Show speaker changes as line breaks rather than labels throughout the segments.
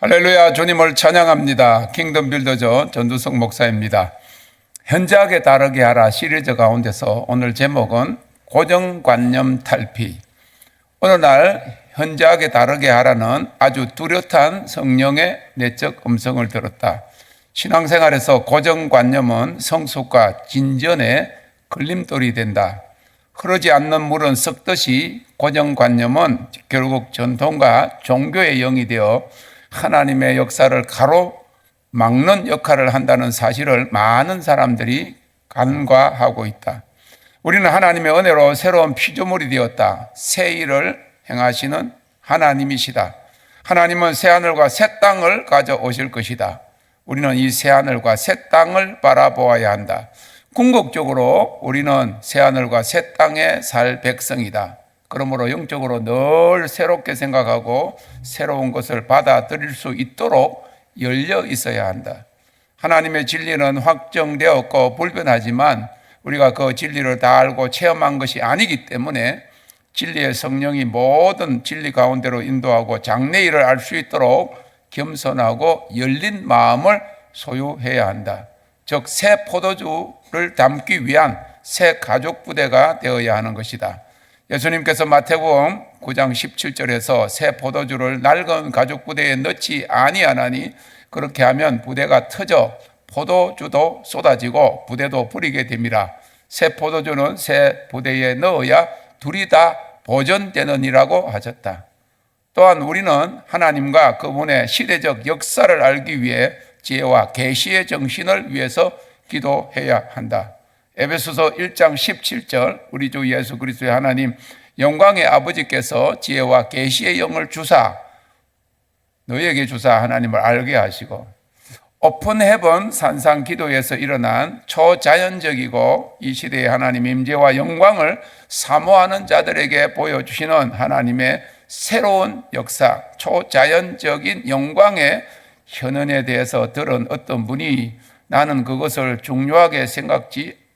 할렐루야 주님을 찬양합니다. 킹덤 빌더저 전두성 목사입니다. 현저하게 다르게 하라 시리즈 가운데서 오늘 제목은 고정관념 탈피. 어느 날 현저하게 다르게 하라는 아주 뚜렷한 성령의 내적 음성을 들었다. 신앙생활에서 고정관념은 성숙과 진전의 걸림돌이 된다. 흐르지 않는 물은 썩듯이 고정관념은 결국 전통과 종교의 영이 되어 하나님의 역사를 가로막는 역할을 한다는 사실을 많은 사람들이 간과하고 있다. 우리는 하나님의 은혜로 새로운 피조물이 되었다. 새 일을 행하시는 하나님이시다. 하나님은 새 하늘과 새 땅을 가져오실 것이다. 우리는 이 새 하늘과 새 땅을 바라보아야 한다. 궁극적으로 우리는 새 하늘과 새 땅에 살 백성이다. 그러므로 영적으로 늘 새롭게 생각하고 새로운 것을 받아들일 수 있도록 열려 있어야 한다. 하나님의 진리는 확정되었고 불변하지만 우리가 그 진리를 다 알고 체험한 것이 아니기 때문에 진리의 성령이 모든 진리 가운데로 인도하고 장래일을 알 수 있도록 겸손하고 열린 마음을 소유해야 한다. 즉, 새 포도주를 담기 위한 새 가족 부대가 되어야 하는 것이다. 예수님께서 마태복음 9장 17절에서 새 포도주를 낡은 가죽 부대에 넣지 아니하나니 그렇게 하면 부대가 터져 포도주도 쏟아지고 부대도 부리게 됩니다. 새 포도주는 새 부대에 넣어야 둘이 다 보존되느니라고 하셨다. 또한 우리는 하나님과 그분의 시대적 역사를 알기 위해 지혜와 계시의 정신을 위해서 기도해야 한다. 에베소서 1장 17절 우리 주 예수 그리스도의 하나님 영광의 아버지께서 지혜와 계시의 영을 주사 너에게 주사 하나님을 알게 하시고 오픈 헤븐 산상 기도에서 일어난 초자연적이고 이 시대의 하나님 임재와 영광을 사모하는 자들에게 보여주시는 하나님의 새로운 역사, 초자연적인 영광의 현현에 대해서 들은 어떤 분이 나는 그것을 중요하게 생각지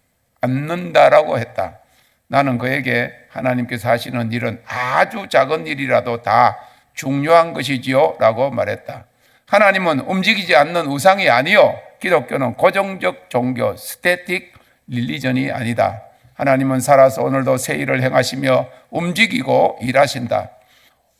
않는다라고 했다. 나는 그에게 하나님께서 하시는 일은 아주 작은 일이라도 다 중요한 것이지요. 라고 말했다. 하나님은 움직이지 않는 우상이 아니요. 기독교는 고정적 종교, 스태틱 릴리전이 아니다. 하나님은 살아서 오늘도 새 일을 행하시며 움직이고 일하신다.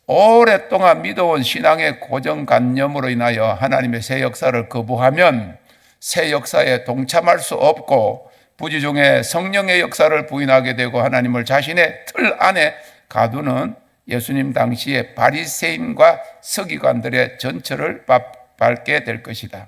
오랫동안 믿어온 신앙의 고정관념으로 인하여 하나님의 새 역사를 거부하면 새 역사에 동참할 수 없고 부지 중에 성령의 역사를 부인하게 되고 하나님을 자신의 틀 안에 가두는 예수님 당시의 바리새인과 서기관들의 전철을 밟게 될 것이다.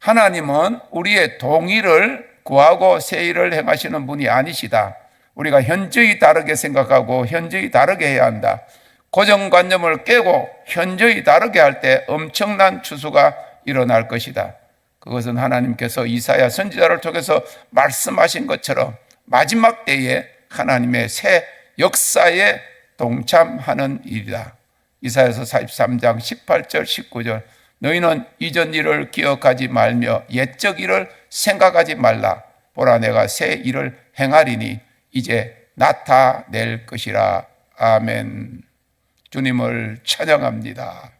하나님은 우리의 동의를 구하고 새 일을 행하시는 분이 아니시다. 우리가 현저히 다르게 생각하고 현저히 다르게 해야 한다. 고정관념을 깨고 현저히 다르게 할 때 엄청난 추수가 일어날 것이다. 그것은 하나님께서 이사야 선지자를 통해서 말씀하신 것처럼 마지막 때에 하나님의 새 역사에 동참하는 일이다. 이사야서 43장 18절 19절 너희는 이전 일을 기억하지 말며 옛적 일을 생각하지 말라. 보라 내가 새 일을 행하리니 이제 나타낼 것이라. 아멘. 주님을 찬양합니다.